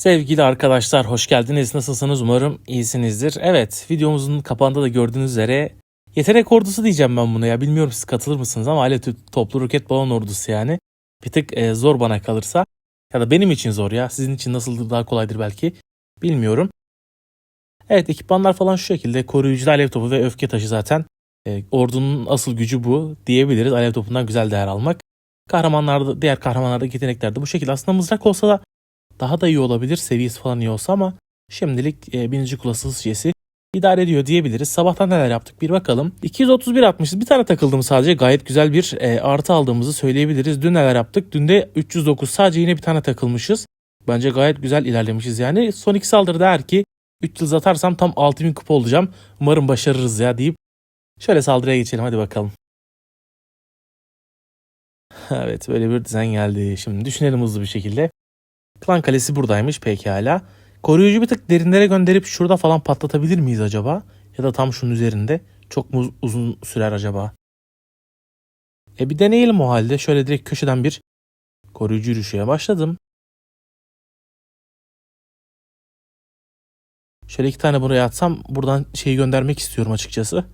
Sevgili arkadaşlar hoş geldiniz. Nasılsınız? Umarım iyisinizdir. Evet videomuzun kapağında da gördüğünüz üzere yetenek ordusu diyeceğim ben buna ya. Bilmiyorum siz katılır mısınız ama alet toplu roket balon ordusu yani. Bir tık e, zor bana kalırsa. Ya da benim için zor ya. Sizin için nasıldır daha kolaydır belki. Bilmiyorum. Evet ekipmanlar falan şu şekilde. Koruyucu alev topu ve öfke taşı zaten. E, ordunun asıl gücü bu diyebiliriz. Alev topundan güzel değer almak. Kahramanlarda, diğer kahramanlardaki yetenekler de bu şekilde. Aslında mızrak olsa da daha da iyi olabilir seviyesi falan iyi olsa ama şimdilik e, birinci klası hızcesi idare ediyor diyebiliriz. Sabahtan neler yaptık bir bakalım. 231 atmışız. Bir tane takıldım sadece. Gayet güzel bir e, artı aldığımızı söyleyebiliriz. Dün neler yaptık? Dün de 309 sadece yine bir tane takılmışız. Bence gayet güzel ilerlemişiz yani. Son iki saldırıda eğer ki 3 yıldız atarsam tam 6000 kupa olacağım. Umarım başarırız ya deyip şöyle saldırıya geçelim hadi bakalım. Evet böyle bir dizayn geldi. Şimdi düşünelim hızlı bir şekilde. Klan Kalesi buradaymış pekala. Koruyucu bir tık derinlere gönderip şurada falan patlatabilir miyiz acaba? Ya da tam şunun üzerinde. Çok mu uzun sürer acaba? E bir deneyelim o halde. Şöyle direkt köşeden bir koruyucu yürüyüşe başladım. Şöyle iki tane buraya atsam buradan şeyi göndermek istiyorum açıkçası.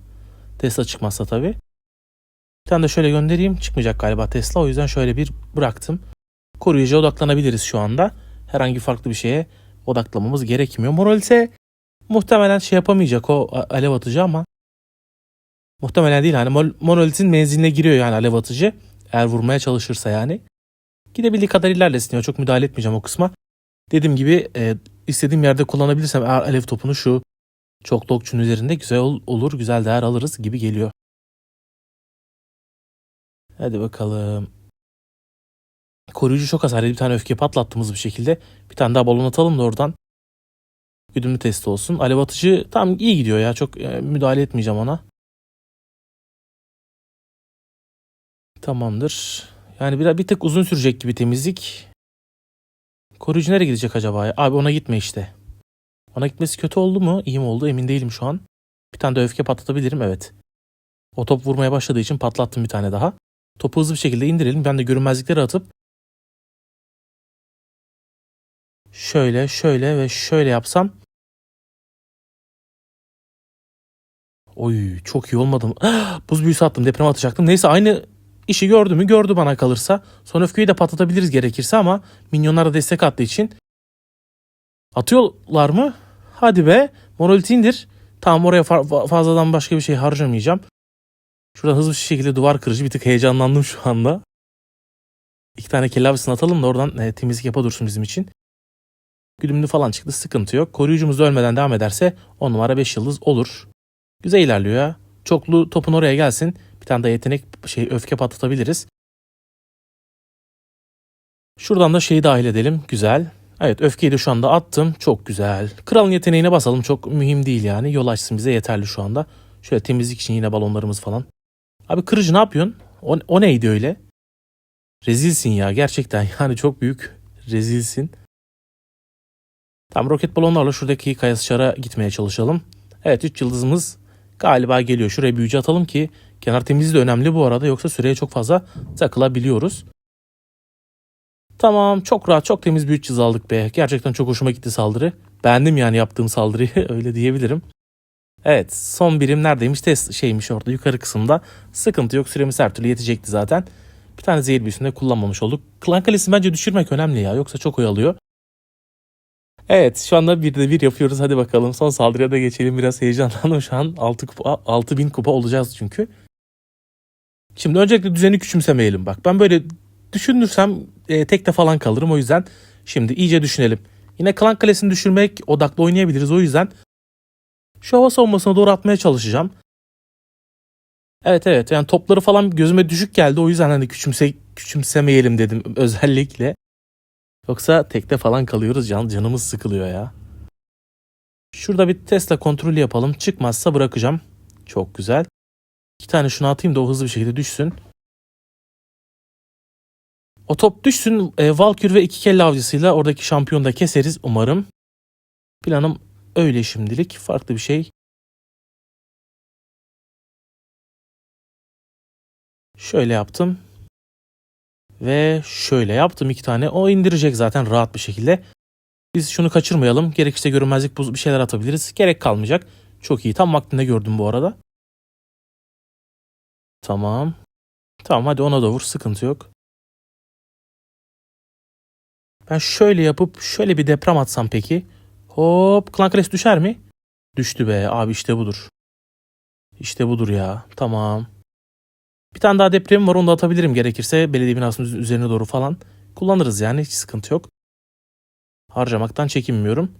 Tesla çıkmazsa tabii. Bir tane de şöyle göndereyim. Çıkmayacak galiba Tesla. O yüzden şöyle bir bıraktım. Koruyucuya odaklanabiliriz şu anda. Herhangi farklı bir şeye odaklamamız gerekmiyor. Moral ise muhtemelen şey yapamayacak o alev atıcı ama muhtemelen değil hani Monolith'in menziline giriyor yani alev atıcı. Eğer vurmaya çalışırsa yani. Gidebildiği kadar ilerlesin ya çok müdahale etmeyeceğim o kısma. Dediğim gibi e, istediğim yerde kullanabilirsem eğer alev topunu şu çok okçunun üzerinde güzel ol, olur güzel değer alırız gibi geliyor. Hadi bakalım. Koruyucu çok hasar. Bir tane öfke patlattığımız bir şekilde. Bir tane daha balon atalım da oradan. Güdümlü testi olsun. Alev atıcı tam iyi gidiyor ya. Çok e, müdahale etmeyeceğim ona. Tamamdır. Yani bir, bir tık uzun sürecek gibi temizlik. Koruyucu nereye gidecek acaba? Abi ona gitme işte. Ona gitmesi kötü oldu mu? İyi mi oldu? Emin değilim şu an. Bir tane de öfke patlatabilirim. Evet. O top vurmaya başladığı için patlattım bir tane daha. Topu hızlı bir şekilde indirelim. Ben de görünmezlikleri atıp şöyle şöyle ve şöyle yapsam Oy çok iyi olmadı mı? Buz büyüsü attım deprem atacaktım. Neyse aynı işi gördü mü gördü bana kalırsa. Son öfkeyi de patlatabiliriz gerekirse ama minyonlara destek attığı için. Atıyorlar mı? Hadi be. Monolith indir. Tamam oraya fa- fazladan başka bir şey harcamayacağım. Şuradan hızlı bir şekilde duvar kırıcı bir tık heyecanlandım şu anda. İki tane kelle atalım da oradan e, temizlik yapa dursun bizim için. Güdümlü falan çıktı sıkıntı yok. Koruyucumuz ölmeden devam ederse 10 numara 5 yıldız olur. Güzel ilerliyor ya. Çoklu topun oraya gelsin. Bir tane de yetenek şey öfke patlatabiliriz. Şuradan da şeyi dahil edelim. Güzel. Evet öfkeyi de şu anda attım. Çok güzel. Kralın yeteneğine basalım. Çok mühim değil yani. Yol açsın bize yeterli şu anda. Şöyle temizlik için yine balonlarımız falan. Abi kırıcı ne yapıyorsun? O, o neydi öyle? Rezilsin ya gerçekten yani çok büyük rezilsin. Tam roket balonlarla şuradaki kayasçara gitmeye çalışalım. Evet 3 yıldızımız galiba geliyor. Şuraya büyücü atalım ki kenar temizliği de önemli bu arada yoksa süreye çok fazla takılabiliyoruz. Tamam çok rahat çok temiz bir 3 yıldız aldık be. Gerçekten çok hoşuma gitti saldırı. Beğendim yani yaptığım saldırıyı öyle diyebilirim. Evet son birim neredeymiş? Test şeymiş orada yukarı kısımda. Sıkıntı yok süremiz her türlü yetecekti zaten. Bir tane zehir büyüsünde kullanmamış olduk. Klan kalesini bence düşürmek önemli ya yoksa çok oyalıyor. Evet şu anda bir de bir yapıyoruz hadi bakalım. Son saldırıya da geçelim biraz heyecanlandım şu an. 6 kupa 6000 kupa olacağız çünkü. Şimdi öncelikle düzeni küçümsemeyelim bak. Ben böyle düşünürsem e, tekte falan kalırım o yüzden şimdi iyice düşünelim. Yine klan kalesini düşürmek odaklı oynayabiliriz o yüzden şu hava savunmasına doğru atmaya çalışacağım. Evet evet yani topları falan gözüme düşük geldi o yüzden hani küçümse, küçümsemeyelim dedim özellikle. Yoksa tekte falan kalıyoruz can, canımız sıkılıyor ya. Şurada bir Tesla kontrolü yapalım. Çıkmazsa bırakacağım. Çok güzel. İki tane şunu atayım da o hızlı bir şekilde düşsün. O top düşsün. E, Valkür ve iki kelle avcısıyla oradaki şampiyonu da keseriz umarım. Planım öyle şimdilik. Farklı bir şey. Şöyle yaptım. Ve şöyle yaptım iki tane. O indirecek zaten rahat bir şekilde. Biz şunu kaçırmayalım. Gerekirse görünmezlik buz bir şeyler atabiliriz. Gerek kalmayacak. Çok iyi. Tam vaktinde gördüm bu arada. Tamam. Tamam hadi ona da vur. Sıkıntı yok. Ben şöyle yapıp şöyle bir deprem atsam peki. Hop. Klankres düşer mi? Düştü be. Abi işte budur. İşte budur ya. Tamam. Bir tane daha deprem var onu da atabilirim gerekirse. Belediye binasının üzerine doğru falan. Kullanırız yani hiç sıkıntı yok. Harcamaktan çekinmiyorum.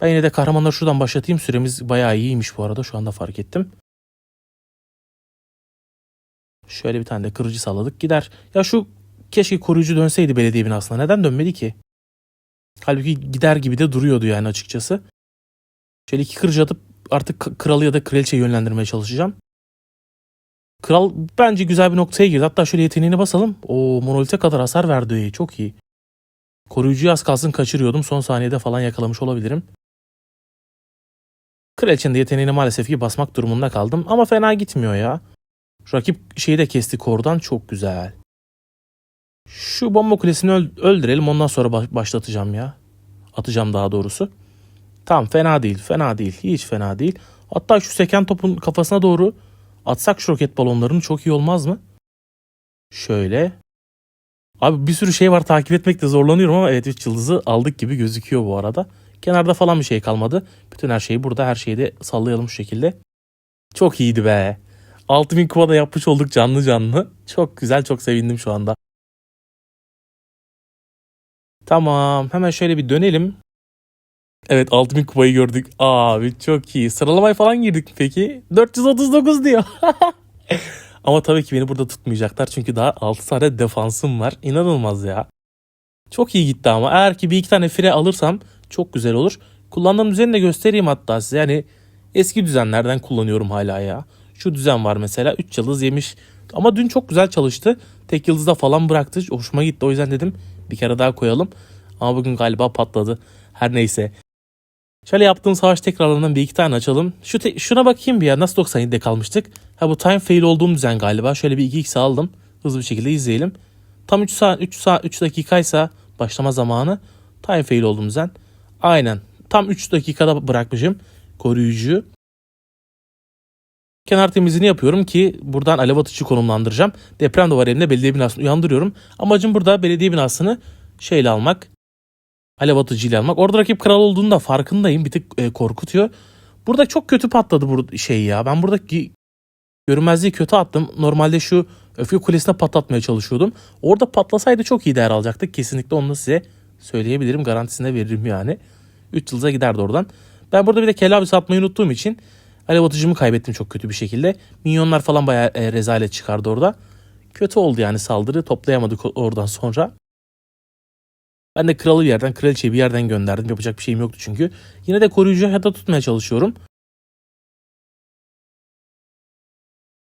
Ben yine de kahramanları şuradan başlatayım. Süremiz bayağı iyiymiş bu arada. Şu anda fark ettim. Şöyle bir tane de kırıcı salladık. Gider. Ya şu keşke koruyucu dönseydi belediye binasına. Neden dönmedi ki? Halbuki gider gibi de duruyordu yani açıkçası. Şöyle iki kırıcı atıp artık kralı ya da kraliçeyi yönlendirmeye çalışacağım. Kral bence güzel bir noktaya girdi. Hatta şöyle yeteneğini basalım. O monolite kadar hasar verdi. Çok iyi. Koruyucuyu az kalsın kaçırıyordum. Son saniyede falan yakalamış olabilirim. Kraliçenin de yeteneğini maalesef ki basmak durumunda kaldım. Ama fena gitmiyor ya. Rakip şeyi de kestik oradan. Çok güzel. Şu bomba kulesini öl- öldürelim. Ondan sonra baş- başlatacağım ya. Atacağım daha doğrusu. Tamam fena değil. Fena değil. Hiç fena değil. Hatta şu seken topun kafasına doğru atsak şu roket balonlarını çok iyi olmaz mı? Şöyle. Abi bir sürü şey var takip etmekte zorlanıyorum ama evet 3 yıldızı aldık gibi gözüküyor bu arada. Kenarda falan bir şey kalmadı. Bütün her şeyi burada her şeyi de sallayalım şu şekilde. Çok iyiydi be. 6000 kupa da yapmış olduk canlı canlı. Çok güzel çok sevindim şu anda. Tamam hemen şöyle bir dönelim. Evet 6000 kupayı gördük. Abi çok iyi. Sıralamaya falan girdik peki. 439 diyor. Ama tabii ki beni burada tutmayacaklar. Çünkü daha 6 tane defansım var. İnanılmaz ya. Çok iyi gitti ama. Eğer ki bir iki tane fire alırsam çok güzel olur. Kullandığım düzeni de göstereyim hatta size. Yani eski düzenlerden kullanıyorum hala ya. Şu düzen var mesela. 3 yıldız yemiş. Ama dün çok güzel çalıştı. Tek yıldızda falan bıraktı. Hoşuma gitti. O yüzden dedim bir kere daha koyalım. Ama bugün galiba patladı. Her neyse. Şöyle yaptığım savaş tekrarlarından bir iki tane açalım. Şu te- şuna bakayım bir ya nasıl 97'de kalmıştık. Ha bu time fail olduğum düzen galiba. Şöyle bir 2x aldım. Hızlı bir şekilde izleyelim. Tam 3 saat 3 saat 3 dakikaysa başlama zamanı time fail olduğum düzen. Aynen. Tam 3 dakikada bırakmışım koruyucuyu. Kenar temizliğini yapıyorum ki buradan alev atıcı konumlandıracağım. Deprem duvarı elimde belediye binasını uyandırıyorum. Amacım burada belediye binasını şeyle almak. Alev atıcıyla almak. Orada rakip kral olduğunda farkındayım. Bir tık e, korkutuyor. Burada çok kötü patladı bu şey ya. Ben buradaki görünmezliği kötü attım. Normalde şu öfke kulesine patlatmaya çalışıyordum. Orada patlasaydı çok iyi değer alacaktık. Kesinlikle onu size söyleyebilirim. Garantisine veririm yani. 3 yıldıza giderdi oradan. Ben burada bir de kelabis atmayı unuttuğum için alev atıcımı kaybettim çok kötü bir şekilde. Minyonlar falan bayağı e, rezalet çıkardı orada. Kötü oldu yani saldırı. Toplayamadık oradan sonra. Ben de kralı bir yerden, kraliçeyi bir yerden gönderdim. Yapacak bir şeyim yoktu çünkü. Yine de koruyucu hayatta tutmaya çalışıyorum.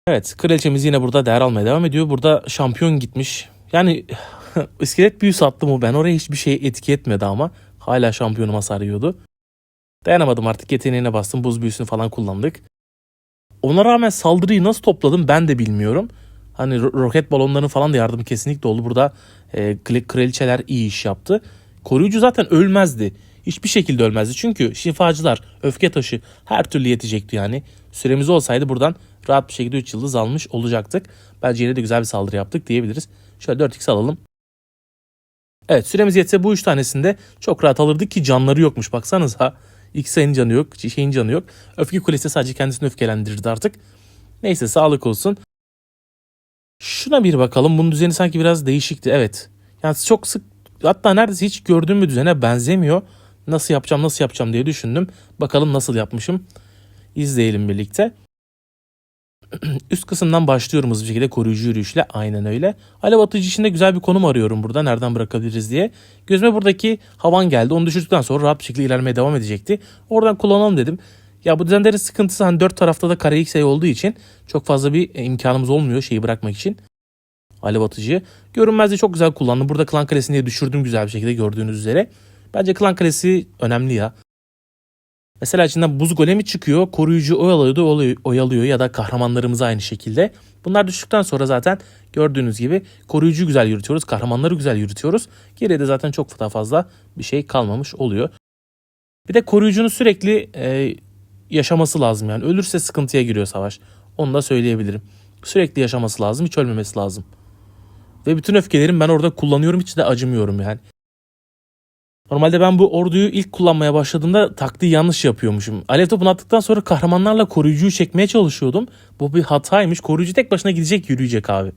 Evet, kraliçemiz yine burada değer almaya devam ediyor. Burada şampiyon gitmiş. Yani iskelet büyüsü attı mı ben oraya hiçbir şey etki etmedi ama hala şampiyonum hasar yiyordu. Dayanamadım artık yeteneğine bastım. Buz büyüsünü falan kullandık. Ona rağmen saldırıyı nasıl topladım ben de bilmiyorum. Hani ro- roket balonlarının falan da yardımı kesinlikle oldu. Burada e, kraliçeler iyi iş yaptı. Koruyucu zaten ölmezdi. Hiçbir şekilde ölmezdi. Çünkü şifacılar, öfke taşı her türlü yetecekti yani. Süremiz olsaydı buradan rahat bir şekilde 3 yıldız almış olacaktık. Bence yine de güzel bir saldırı yaptık diyebiliriz. Şöyle 4x alalım. Evet süremiz yetse bu üç tanesinde çok rahat alırdık ki canları yokmuş baksanıza. X'in canı yok, şeyin canı yok. Öfke kulesi sadece kendisini öfkelendirirdi artık. Neyse sağlık olsun. Şuna bir bakalım. Bunun düzeni sanki biraz değişikti. Evet. Yani çok sık hatta neredeyse hiç gördüğüm bir düzene benzemiyor. Nasıl yapacağım nasıl yapacağım diye düşündüm. Bakalım nasıl yapmışım. İzleyelim birlikte. Üst kısımdan başlıyorum hızlı bir şekilde koruyucu yürüyüşle. Aynen öyle. Alev atıcı için de güzel bir konum arıyorum burada. Nereden bırakabiliriz diye. Gözüme buradaki havan geldi. Onu düşürdükten sonra rahat bir şekilde ilerlemeye devam edecekti. Oradan kullanalım dedim. Ya bu düzenlerin sıkıntısı hani dört tarafta da kare x olduğu için çok fazla bir e, imkanımız olmuyor şeyi bırakmak için. Alev atıcıyı. Görünmezliği çok güzel kullandım. Burada klan kalesini düşürdüm güzel bir şekilde gördüğünüz üzere. Bence klan kalesi önemli ya. Mesela içinden buz golemi çıkıyor. Koruyucu oyalıyordu, oy- oyalıyor ya da kahramanlarımız aynı şekilde. Bunlar düştükten sonra zaten gördüğünüz gibi koruyucu güzel yürütüyoruz. Kahramanları güzel yürütüyoruz. Geriye de zaten çok daha fazla bir şey kalmamış oluyor. Bir de koruyucunun sürekli e, yaşaması lazım yani. Ölürse sıkıntıya giriyor savaş. Onu da söyleyebilirim. Sürekli yaşaması lazım. Hiç ölmemesi lazım. Ve bütün öfkelerimi ben orada kullanıyorum. Hiç de acımıyorum yani. Normalde ben bu orduyu ilk kullanmaya başladığımda taktiği yanlış yapıyormuşum. Alev topunu attıktan sonra kahramanlarla koruyucuyu çekmeye çalışıyordum. Bu bir hataymış. Koruyucu tek başına gidecek yürüyecek abi.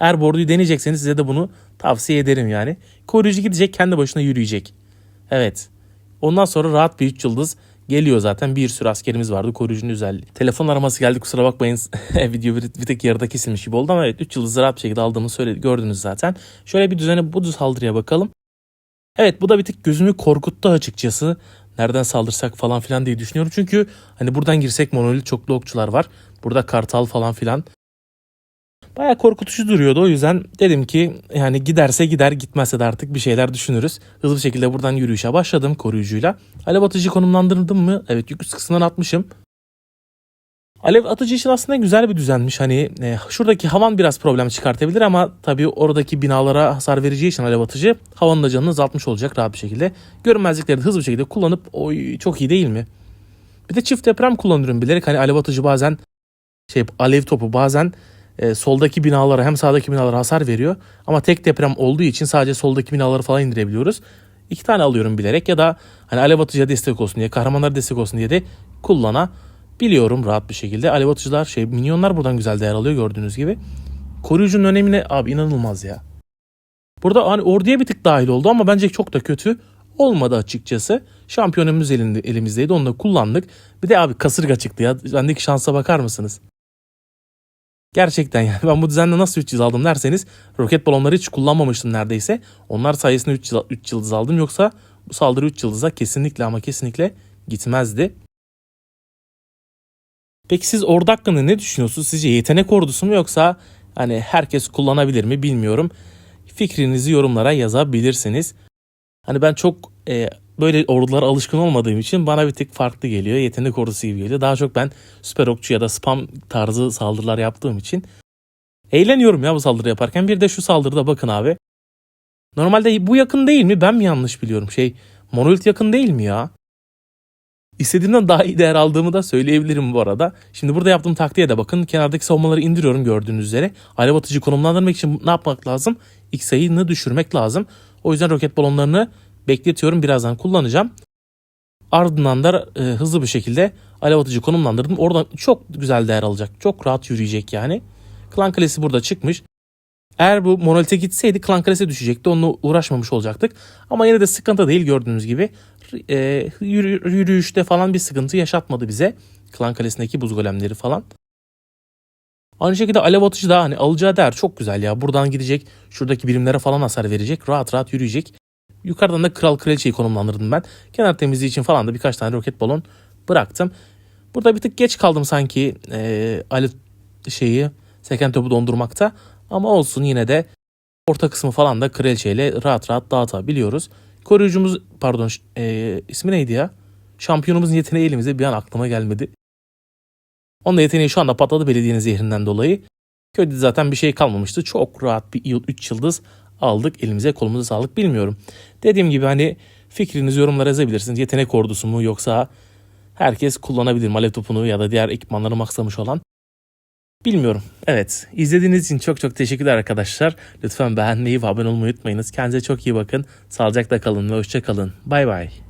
Eğer bu orduyu deneyecekseniz size de bunu tavsiye ederim yani. Koruyucu gidecek kendi başına yürüyecek. Evet. Ondan sonra rahat bir 3 yıldız geliyor zaten. Bir sürü askerimiz vardı koruyucunun özelliği. Telefon araması geldi kusura bakmayın. Video bir, bir tek yarıda kesilmiş gibi oldu ama evet 3 yıldızı rahat bir şekilde aldığımı söyledi, gördünüz zaten. Şöyle bir düzene bu saldırıya bakalım. Evet bu da bir tık gözümü korkuttu açıkçası. Nereden saldırsak falan filan diye düşünüyorum. Çünkü hani buradan girsek monolit çoklu okçular var. Burada kartal falan filan. Baya korkutucu duruyordu. O yüzden dedim ki yani giderse gider gitmezse de artık bir şeyler düşünürüz. Hızlı bir şekilde buradan yürüyüşe başladım koruyucuyla. Alev atıcı konumlandırdım mı? Evet yük üst kısmından atmışım. Alev atıcı için aslında güzel bir düzenmiş. Hani e, şuradaki havan biraz problem çıkartabilir ama tabii oradaki binalara hasar vereceği için alev atıcı havanın da canını azaltmış olacak rahat bir şekilde. Görünmezlikleri de hızlı bir şekilde kullanıp oy çok iyi değil mi? Bir de çift deprem kullanıyorum bilerek. Hani alev atıcı bazen şey alev topu bazen e, soldaki binalara hem sağdaki binalara hasar veriyor. Ama tek deprem olduğu için sadece soldaki binaları falan indirebiliyoruz. İki tane alıyorum bilerek ya da hani alev atıcıya destek olsun diye, kahramanlara destek olsun diye de kullanabiliyorum rahat bir şekilde. Alev atıcılar şey minyonlar buradan güzel değer alıyor gördüğünüz gibi. Koruyucunun önemine abi inanılmaz ya. Burada hani orduya bir tık dahil oldu ama bence çok da kötü olmadı açıkçası. Şampiyonumuz elinde, elimizdeydi onu da kullandık. Bir de abi kasırga çıktı ya. Bendeki şansa bakar mısınız? Gerçekten yani ben bu düzenle nasıl 3 yıldız aldım derseniz roket balonları hiç kullanmamıştım neredeyse. Onlar sayesinde 3 yıldız, 3 yıldız aldım yoksa bu saldırı 3 yıldıza kesinlikle ama kesinlikle gitmezdi. Peki siz ordu hakkında ne düşünüyorsunuz? Sizce yetenek ordusu mu yoksa hani herkes kullanabilir mi bilmiyorum. Fikrinizi yorumlara yazabilirsiniz. Hani ben çok e, böyle ordulara alışkın olmadığım için bana bir tık farklı geliyor. Yetenek ordusu gibi geliyor. Daha çok ben süper okçu ya da spam tarzı saldırılar yaptığım için eğleniyorum ya bu saldırı yaparken. Bir de şu saldırıda bakın abi. Normalde bu yakın değil mi? Ben mi yanlış biliyorum? Şey monolit yakın değil mi ya? İstediğimden daha iyi değer aldığımı da söyleyebilirim bu arada. Şimdi burada yaptığım taktiğe de bakın. Kenardaki savunmaları indiriyorum gördüğünüz üzere. Alev atıcı konumlandırmak için ne yapmak lazım? X sayını düşürmek lazım. O yüzden roket balonlarını bekletiyorum. Birazdan kullanacağım. Ardından da e, hızlı bir şekilde alev atıcı konumlandırdım. Oradan çok güzel değer alacak. Çok rahat yürüyecek yani. Klan Kalesi burada çıkmış. Eğer bu monolite gitseydi Klan Kalesi düşecekti. Onunla uğraşmamış olacaktık. Ama yine de sıkıntı değil gördüğünüz gibi. E, yürü, yürüyüşte falan bir sıkıntı yaşatmadı bize. Klan Kalesi'ndeki buz golemleri falan. Aynı şekilde alev atıcı da hani alacağı değer çok güzel ya. Buradan gidecek. Şuradaki birimlere falan hasar verecek. Rahat rahat yürüyecek. Yukarıdan da kral kraliçeyi konumlandırdım ben. Kenar temizliği için falan da birkaç tane roket balon bıraktım. Burada bir tık geç kaldım sanki e, alev şeyi seken topu dondurmakta. Ama olsun yine de orta kısmı falan da kraliçeyle rahat rahat dağıtabiliyoruz. Koruyucumuz pardon e, ismi neydi ya? Şampiyonumuzun yeteneği elimize bir an aklıma gelmedi. Onun da yeteneği şu anda patladı belediyenin zehrinden dolayı. Köyde zaten bir şey kalmamıştı. Çok rahat bir 3 yıldız aldık. Elimize kolumuza sağlık bilmiyorum. Dediğim gibi hani fikrinizi yorumlara yazabilirsiniz. Yetenek ordusu mu yoksa herkes kullanabilir mi alev topunu ya da diğer ekipmanları maksamış olan. Bilmiyorum. Evet. izlediğiniz için çok çok teşekkürler arkadaşlar. Lütfen beğenmeyi ve abone olmayı unutmayınız. Kendinize çok iyi bakın. Sağlıcakla kalın ve hoşça kalın. Bay bay.